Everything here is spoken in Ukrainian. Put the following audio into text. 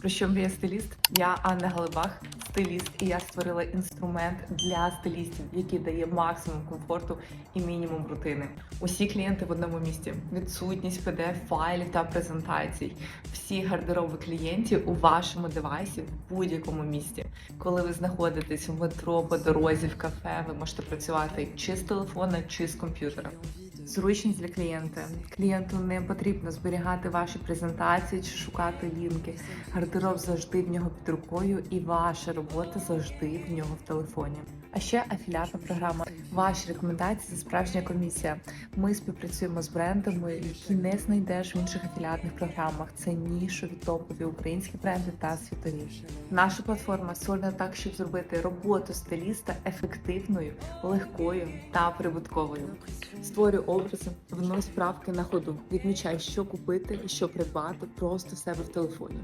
Про що мрія стиліст? Я Анна Галибах, стиліст, і я створила інструмент для стилістів, який дає максимум комфорту і мінімум рутини. Усі клієнти в одному місці. Відсутність pdf файлів та презентацій. Всі гардероби клієнтів у вашому девайсі в будь-якому місці. Коли ви знаходитесь в метро, по дорозі, в кафе, ви можете працювати чи з телефона, чи з комп'ютера. Зручність для клієнта. Клієнту не потрібно зберігати ваші презентації чи шукати лінки. Гардероб завжди в нього під рукою, і ваша робота завжди в нього в телефоні. А ще афіліатна програма. Ваші рекомендації це справжня комісія. Ми співпрацюємо з брендами, які не знайдеш в інших афіліатних програмах. Це нішові топові українські бренди та світові. Наша платформа створена так, щоб зробити роботу стиліста ефективною, легкою та прибутковою. Створюй образи, внось правки на ходу, відмічай, що купити і що придбати просто в себе в телефоні.